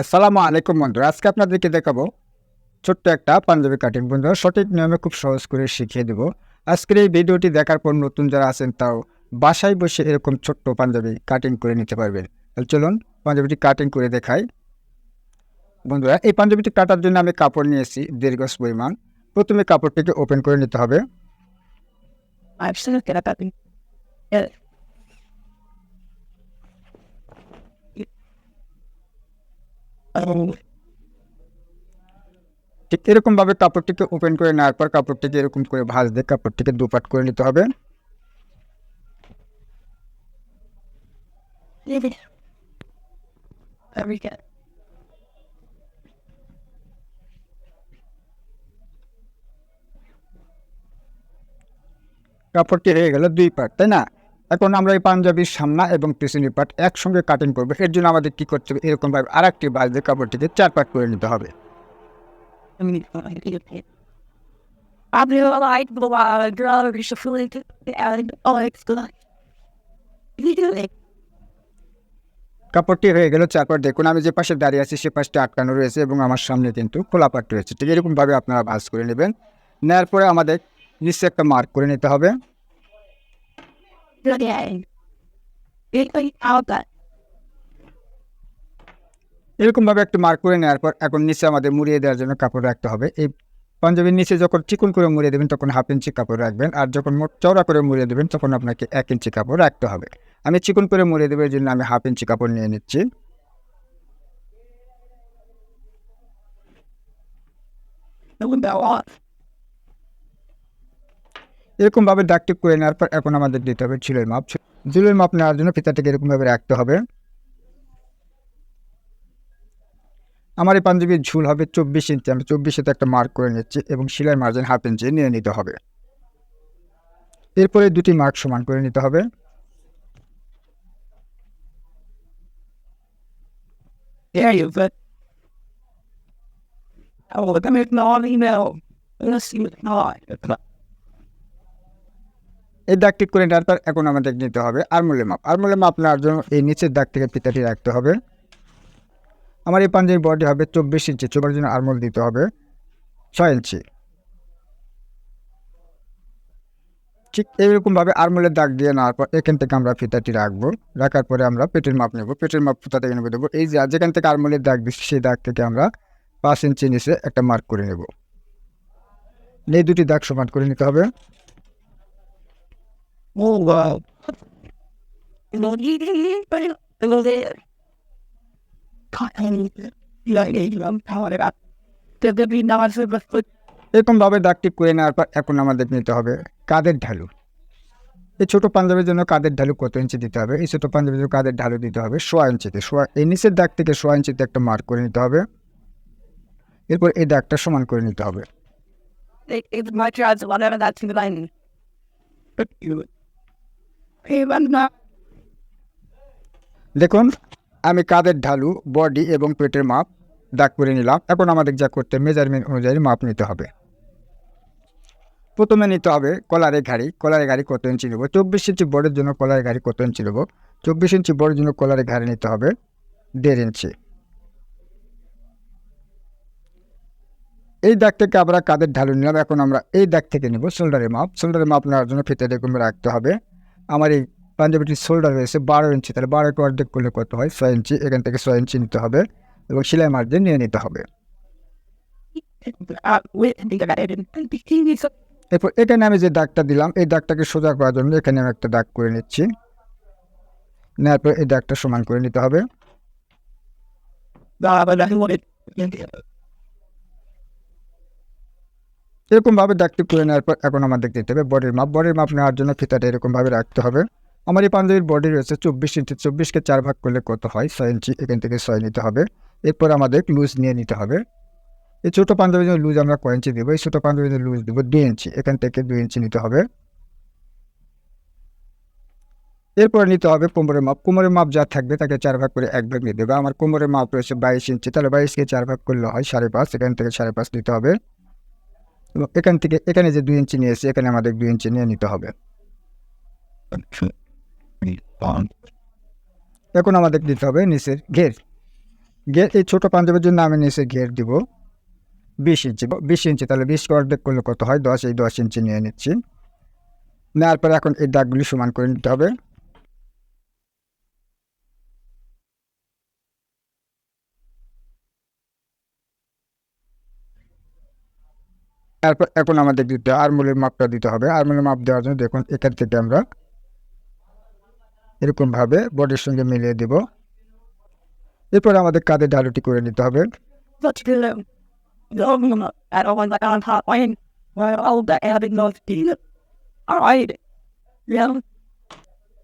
আসসালামু আলাইকুম বন্ধুরা, আজকে আপনাদেরকে দেখাবো ছোট্ট একটা পাঞ্জাবি কাটিং বন্ধুরা, সঠিক নিয়মে খুব সহজ করে শিখিয়ে দেবো। আজকের এই ভিডিওটি দেখার পর নতুন যারা আছেন তাও বাসায় বসে এরকম ছোট্ট পাঞ্জাবি কাটিং করে নিতে পারবেন। চলুন পাঞ্জাবিটি কাটিং করে দেখাই। বন্ধুরা, এই পাঞ্জাবিটি কাটার জন্য আমি কাপড় নিয়েছি গজ পরিমাণ। প্রথমে কাপড়টিকে ওপেন করে নিতে হবে। ঠিক এরকমভাবে কাপড়টিকে ওপেন করে নেওয়ার পর কাপড়টিকে এরকম করে ভাঁজ দিয়ে কাপড়টিকে দুপাট করে নিতে হবে maybe. Very good. কাপড়টি হয়ে গেল দুই পার্ট তাই না এখন আমরা এই পাঞ্জাবির সামনা এবং পিছনের পার্ট একসঙ্গে কাটিং করব। এর জন্য আমাদের কী করতে হবে? এরকমভাবে আর একটি বাজ দিয়ে কাপড়টিকে চার পার্ট করে নিতে হবে. কাপড়টি হয়ে গেল চার পার্ট দেখুন। আমি যে পাশে দাঁড়িয়ে আছি, সে পাশটি আটকানো রয়েছে এবং আমার সামনে কিন্তু খোলা পার্ট রয়েছে। ঠিক এরকমভাবে আপনারা ভাঁজ করে নেবেন। নেওয়ার পরে আমাদের নিচে একটা মার্ক করে নিতে হবে। এরকমভাবে একটু মার্ক করে নেওয়ার পর এখন নিচে আমাদের মুড়িয়ে দেওয়ার জন্য কাপড় রাখতে হবে। এই পাঞ্জাবির নিচে যখন চিকন করে মুড়িয়ে দেবেন তখন হাফ ইঞ্চি কাপড় রাখবেন আর যখন মোট চওড়া করে মুড়িয়ে দেবেন তখন আপনাকে এক ইঞ্চি কাপড় রাখতে হবে। আমি চিকন করে মুড়িয়ে দেবার জন্য আমি হাফ ইঞ্চি কাপড় নিয়ে নিচ্ছি। এরকমভাবে দাগটি করে নেওয়ার পর এখন আমাদের দিতে হবে ঝুলের মাপ। ঝুলের মাপ নেওয়ার জন্য ফিতাটিকে এরকমভাবে রাখতে হবে। আমার এই পাঞ্জাবির ঝুল হবে চব্বিশ ইঞ্চি। আমি চব্বিশে একটা মার্ক করে নিচ্ছি এবং সেলাই মার্জিন হাফ ইঞ্চি নিয়ে নিতে হবে। এরপরে দুটি মার্ক সমান করে নিতে হবে. Oh, look, I'm what's not. এই দাগটি করে নেওয়ার পর এখন আমাদের নিতে হবে আরমোলের মাপ। আরমোলের মাপ নেওয়ার জন্য এই নিচের দাগ থেকে ফিতাটি রাখতে হবে। আমার এই পাঞ্জাবি বডি হবে চব্বিশ ইঞ্চি, চোবার জন্য আরমোল দিতে হবে। ছয় ইঞ্চি। ঠিক এইরকমভাবে আরমোলের দাগ দিয়ে নেওয়ার পর এখান থেকে আমরা ফিতাটি রাখব। রাখার পরে আমরা পেটের মাপ নেব। পেটের মাপ ফিতা থেকে নেব দেবো? এই যেখান থেকে আরমোলের দাগ দিচ্ছি, সেই দাগ থেকে আমরা পাঁচ ইঞ্চি নিচে একটা মার্ক করে নেব। এই দুটি দাগ সমান করে নিতে হবে। Oh, wow. এরকমভাবে দাগটি করে নেওয়ার পর এখন আমাদের নিতে হবে কাদের ঢালু এই ছোটো পাঞ্জাবের জন্য কাদের ঢালু কত ইঞ্চি দিতে হবে এই ছোটো পাঞ্জাবের জন্য কাদের ঢালু দিতে হবে সোয়া ইঞ্চিতে সোয়া এই নিচের দাগ থেকে সোয়া ইঞ্চিতে একটা মার্ক করে নিতে হবে এরপর এই দাগটা সমান করে নিতে হবে দেখুন, আমি কাদের ঢালু, বডি এবং পেটের মাপ দাগ করে নিলাম। এখন আমাদের যা করতে মেজারমেন্ট অনুযায়ী মাপ নিতে হবে। প্রথমে নিতে হবে কলারের ঘাড়ি কলারের ঘাড়ি কত ইঞ্চি নেব? চব্বিশ ইঞ্চি বড়ের জন্য কলারে ঘাড়ি কত ইঞ্চি নেব? চব্বিশ ইঞ্চি বড়ের জন্য কলারে ঘাড়ি নিতে হবে দেড় ইঞ্চি। এই দাগ থেকে আমরা কাদের ঢালু নিলাম? এখন আমরা এই দাগ থেকে নেব শোল্ডারের মাপ। শোল্ডারের মাপ নেওয়ার জন্য ফিতে এরকম রাখতে হবে। আমার এই পাঞ্জাবিটির শোল্ডার রয়েছে বারো ইঞ্চি তাহলে বারো একটু অর্ধেক করলে কত হয়? ছয় ইঞ্চি এখান থেকে ছয় ইঞ্চি নিতে হবে এবং সেলাই মার্জিন নিয়ে নিতে হবে। এরপর এখানে আমি যে দাগটা দিলাম, এই দাগটাকে সোজা করার জন্য এখানে আমি একটা দাগ করে নিচ্ছি। নেওয়ার পর এই দাগটা সমান করে নিতে হবে। এরকমভাবে দাগটি করে নেওয়ার পর এখন আমাদের দিতে হবে বডির মাপ বডির মাপ নেওয়ার জন্য ফিতাটা এরকমভাবে রাখতে হবে। আমার এই পাঞ্জাবির বডি রয়েছে চব্বিশ ইঞ্চি। চব্বিশকে চার ভাগ করলে কত হয়? ছয় ইঞ্চি। এখান থেকে ছয় নিতে হবে। এরপর আমাদের লুজ নিয়ে নিতে হবে। এই ছোটো পাঞ্জাবির জন্য লুজ আমরা কয় ইঞ্চি দেবো? এই ছোটো পাঞ্জাবির জন্য লুজ দেবো দুই ইঞ্চি। এখান থেকে দুই ইঞ্চি নিতে হবে। এরপর নিতে হবে কোমরের মাপ কোমরের মাপ যা থাকবে তাকে চার ভাগ করে এক ভাগ নিয়ে দেবে। আমার কোমরের মাপ রয়েছে বাইশ ইঞ্চি। তাহলে বাইশকে চার ভাগ করলে হয় সাড়ে পাঁচ। এখান থেকে সাড়ে পাঁচ নিতে হবে। এবং এখান থেকে, এখানে যে দুই ইঞ্চি নিয়েছি এখানে আমাদের দুই ইঞ্চি নিয়ে নিতে হবে। এখন আমাদের দিতে হবে নিচের ঘের। ঘের, এই ছোটো পাঞ্জাবের জন্য আমি নিচে ঘের দিব। বিশ ইঞ্চি বিশ ইঞ্চি, তাহলে বিশ অর্ধেক করলে কত হয়? দশ, এই দশ ইঞ্চি নিয়ে নিচ্ছি। নেওয়ার পরে এখন এই দাগগুলি সমান করে নিতে হবে। তারপর এখন আমাদের দিতে আরমুলের মাপটা দিতে হবে। আরমুলের মাপ দেওয়ার জন্য দেখুন, এখান থেকে আমরা এরকমভাবে বডির সঙ্গে মিলিয়ে দেব। এরপর আমাদের কাঁধে ডালুটি করে নিতে হবে.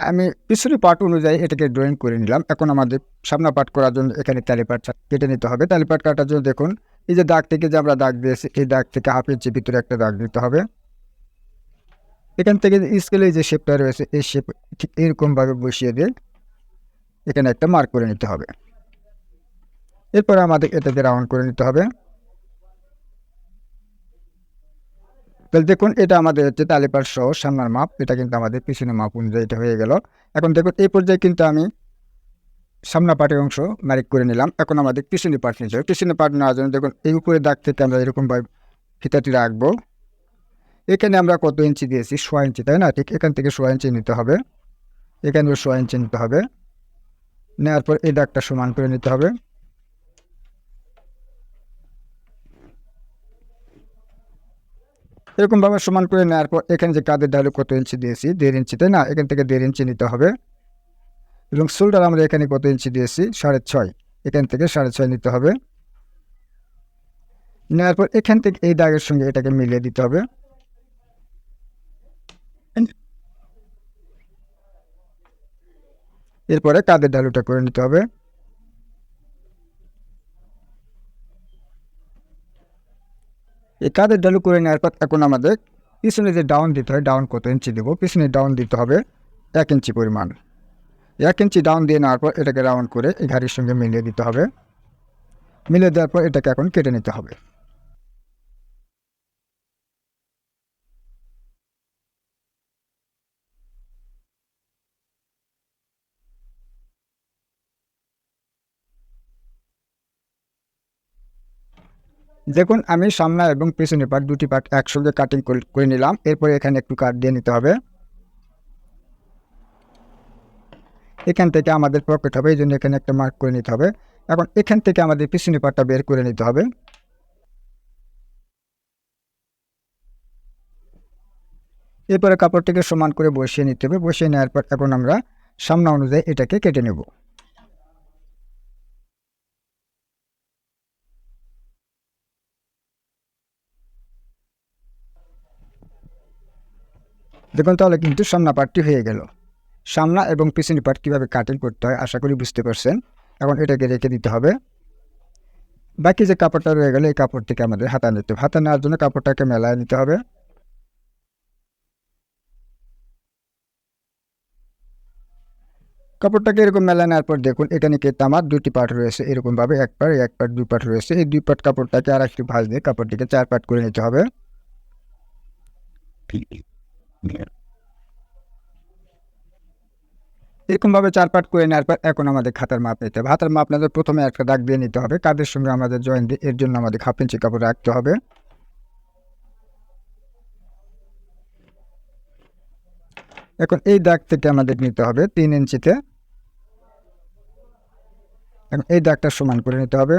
আমি পিছনে পার্ট অনুযায়ী এটাকে ড্রয়িং করে নিলাম। এখন আমাদের সামনা পার্ট করার জন্য এখানে তালিপাট কেটে নিতে হবে। তালিপাট কাটার জন্য দেখুন এই যে দাগ থেকে যে আমরা দাগ দিয়েছি, এই দাগ থেকে হাফ ইঞ্চি ভিতরে একটা দাগ দিতে হবে। এখান থেকে স্কেলে যে শেপটা রয়েছে, এই শেপ ঠিক এরকমভাবে বসিয়ে দিয়ে এখানে একটা মার্ক করে নিতে হবে। এরপরে আমাদের এটাকে রাউন্ড করে নিতে হবে। তাহলে দেখুন, এটা আমাদের হচ্ছে তালিপার সহ সামনার মাপ, এটা কিন্তু আমাদের পিছনের মাপ অনুযায়ী এটা হয়ে গেল। এখন দেখুন, এই পর্যায়ে কিন্তু আমি সামনা পাটের অংশ মারিক করে নিলাম। এখন আমাদের পিছনে পাট নিতে হবে পিছনে পাট নেওয়ার জন্য দেখুন, এই উপরে দাগ থেকে আমরা এরকমভাবে ফিতাটি রাখব। এখানে আমরা কত ইঞ্চি দিয়েছি? সোয়া ইঞ্চি, তাই না? ঠিক এখান থেকে সোয়া ইঞ্চি নিতে হবে। এখান এখানে সোয়া ইঞ্চি নিতে হবে। নেওয়ার পর এই দাগটা সমান করে নিতে হবে। এরকমভাবে সমান করে নেওয়ার পর এখানে যে কাঁধের ডালে কত ইঞ্চি দিয়েছি? দেড় ইঞ্চি, তাই না? এখান থেকে দেড় ইঞ্চি নিতে হবে। এবং শোল্ডার আমরা এখানে কত ইঞ্চি দিয়েছি? সাড়ে ছয়। এখান থেকে সাড়ে ছয় নিতে হবে। নেওয়ার পর এখান থেকে এই দাগের সঙ্গে এটাকে মিলিয়ে দিতে হবে। এরপরে কাদের ডালুটা করে নিতে হবে? এই কাদের ডালু করে নেওয়ার পর এখন আমাদের পিছনে যে ডাউন দিতে হয়, ডাউন কত ইঞ্চি দেবো? পিছনে ডাউন দিতে হবে এক ইঞ্চি পরিমাণ। এক ইঞ্চি ডাউন দিয়ে নেওয়ার পর এটাকে রাউন্ড করে এই ঘাড়ির সঙ্গে মিলিয়ে দিতে হবে। মিলিয়ে দেওয়ার পর এটাকে এখন কেটে নিতে হবে। দেখুন, আমি সামনে এবং পেছনে পার্ট দুটি পার্ট একসঙ্গে কাটিং করে নিলাম। এরপরে এখানে একটু কাট দিয়ে নিতে হবে। এখান থেকে আমাদের পকেট হবে এই জন্য এখানে একটা মার্ক করে নিতে হবে। এখন এখান থেকে আমাদের পিছনে পার্টটা বের করে নিতে হবে। এরপরে কাপড়টিকে সমান করে বসিয়ে নিতে হবে। বসিয়ে নেওয়ার পর এখন আমরা সামনা অনুযায়ী এটাকে কেটে নেব। দেখুন তাহলে কিন্তু সামনা পার্টটি হয়ে গেল। সামনা এবং পিছনি পার্ট কীভাবে কাটিং করতে হয়, আশা করি বুঝতে পারছেন। এখন এটাকে রেখে দিতে হবে। বাকি যে কাপড়টা রয়ে গেলে, এই কাপড়টিকে আমাদের হাতা নিতে হবে। হাতা নেওয়ার জন্য কাপড়টাকে মেলায় নিতে হবে। কাপড়টাকে এরকম মেলা নেওয়ার পর দেখুন, এখানে কিন্তু আমার দুটি পার্ট রয়েছে। এরকমভাবে এক পার্ট এক পার্ট দুই পার্ট রয়েছে। এই দুই পার্ট কাপড়টাকে আর একটু ভাঁজ দিয়ে কাপড়টিকে চার পার্ট করে নিতে হবে। এরকমভাবে চার পাট করে নেওয়ার পর এখন আমাদের খাতার মাপ নিতে হবে। হাতার মাপ আমাদের প্রথমে একটা দাগ দিয়ে নিতে হবে। কাদের সঙ্গে আমাদের জয়েন দিয়ে এর জন্য আমাদের হাফ ইঞ্চি কাপড় রাখতে হবে। এখন এই দাগ থেকে আমাদের নিতে হবে তিন ইঞ্চিতে। এখন এই দাগটা সমান করে নিতে হবে।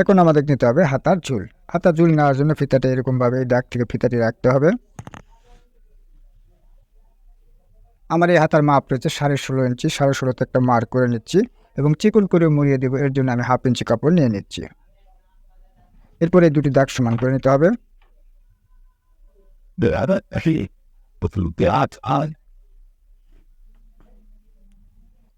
এখন আমাদের নিতে হবে হাতার ঝুল। হাতার ঝুল নেওয়ার জন্য ফিতাটা এরকমভাবে এই দাগ থেকে ফিতাটি রাখতে হবে। আমার এই হাতার মাপ রয়েছে সাড়ে ষোলো ইঞ্চি সাড়ে ষোলোতে একটা মার করে নিচ্ছি এবং চিকন করে মুড়িয়ে দেবো। এর জন্য আমি হাফ ইঞ্চি কাপড় নিয়ে নিচ্ছি। এরপরে এই দুটি দাগ সমান করে নিতে হবে।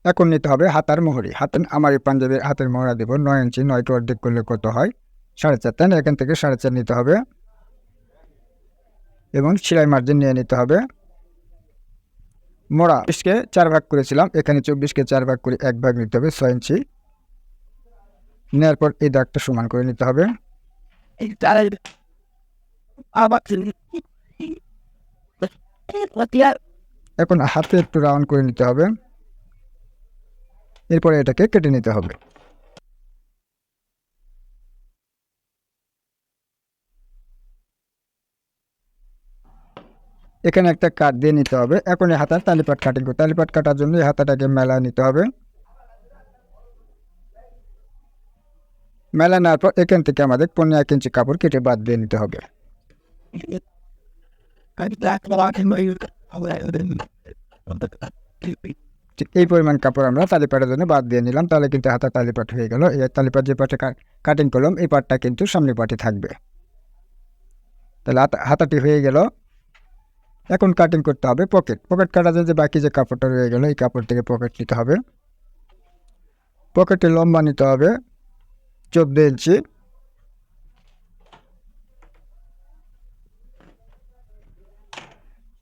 এখন নিতে হবে হাতার মোহরি। হাতের আমার এই পাঞ্জাবের হাতের মোহরা দেবো। নয় ইঞ্চি নয়টা অর্ধেক করলে কত হয়? সাড়ে চার তাই এখান থেকে সাড়ে চার নিতে হবে। এবং সেলাই মার্জিন নিয়ে নিতে হবে। মোড়া বিশকে চার ভাগ করেছিলাম। এখানে চব্বিশকে চার ভাগ করে এক ভাগ নিতে হবে ছয় ইঞ্চি। নেওয়ার পর এই দাগটা সমান করে নিতে হবে। এখন হাতে একটু রাউন্ড করে নিতে হবে। এরপরে এটাকে কেটে নিতে হবে। এখানে একটা কাট দিয়ে নিতে হবে। এখন এই হাতার তালিপাট কাটিং করতে তালিপাট কাটার জন্য এই হাতাটাকে মেলা নিতে হবে। মেলা নেওয়ার পর এখান থেকে আমাদের পনেরো এক ইঞ্চি কাপড় কেটে বাদ দিয়ে নিতে হবে। এই পরিমাণ কাপড় আমরা তালিপাটের জন্য বাদ দিয়ে নিলাম। তাহলে কিন্তু হাতা তালিপাট হয়ে গেল। এই তালিপাট যে পাটে কাটিং করলাম, এই পাটটা কিন্তু সামনে পাটে থাকবে। তাহলে হাতাটি হয়ে গেল। এখন কাটিং করতে হবে পকেট পকেট জন্য যে বাকি যে কাপড়টা রয়ে গেল, এই কাপড় থেকে পকেট নিতে হবে। পকেটে লম্বা নিতে হবে, চোদ্দ ইঞ্চি।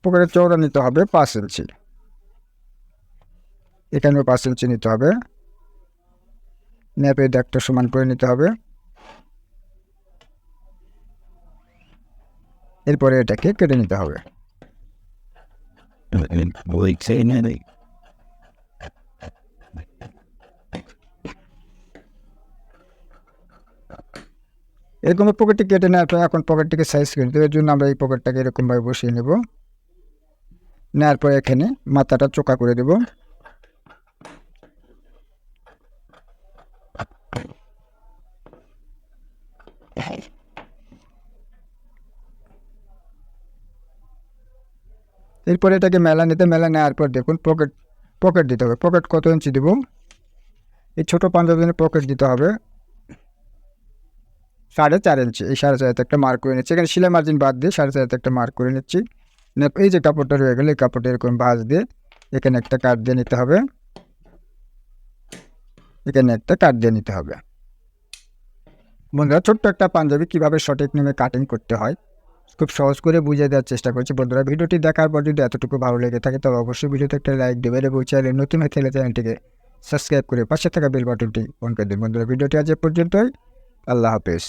পকেটে চৌড়া নিতে হবে পাঁচ ইঞ্চি। এখানেও পাঁচ ইঞ্চি নিতে হবে। ন্যাপের দাগটা সমান করে নিতে হবে। এরপরে এটাকে কেটে নিতে হবে। এরকম পকেটটি কেটে নেওয়ার পর এখন পকেটটিকে সাইজ করে। এর জন্য আমরা এই পকেটটাকে এরকমভাবে বসিয়ে নেব নেওয়ার পর এখানে মাথাটা চোকা করে দেব এরপরে এটাকে মেলা নিতে, মেলা নেওয়ার পর দেখুন পকেট পকেট দিতে হবে। পকেট কত ইঞ্চি দেব? এই ছোটো পাঞ্জাবিনের পকেট দিতে হবে। সাড়ে চার ইঞ্চি, এই সাড়ে চারতে একটা মার্ক করে নিচ্ছি। এখানে সিলাই মার্জিন বাদ দিয়ে সাড়ে চারতে একটা মার্ক করে নিচ্ছি। এই যে কাপড়টা রয়ে গেলো, এই কাপড়টা এরকম ভাঁজ দিয়ে এখানে একটা কাট দিয়ে নিতে হবে। এখানে একটা কাট দিয়ে নিতে হবে। বন্ধুরা, ছোট্ট একটা পাঞ্জাবি কীভাবে সঠিক নিয়মে কাটিং করতে হয়? খুব সহজ করে বুঝিয়ে দেওয়ার চেষ্টা করছি। বন্ধুরা, ভিডিওটি দেখার পর যদি এতটুকু ভালো লেগে থাকে, তবে অবশ্যই ভিডিওতে একটা লাইক দেবেন এবং চ্যানেল নতুন হয়ে থাকলে চ্যানেলটিকে সাবস্ক্রাইব করে পাশে থাকা বেল বাটনটি অন করে দিন। বন্ধুরা, ভিডিওটি আজ পর্যন্তই। আল্লাহ হাফেজ।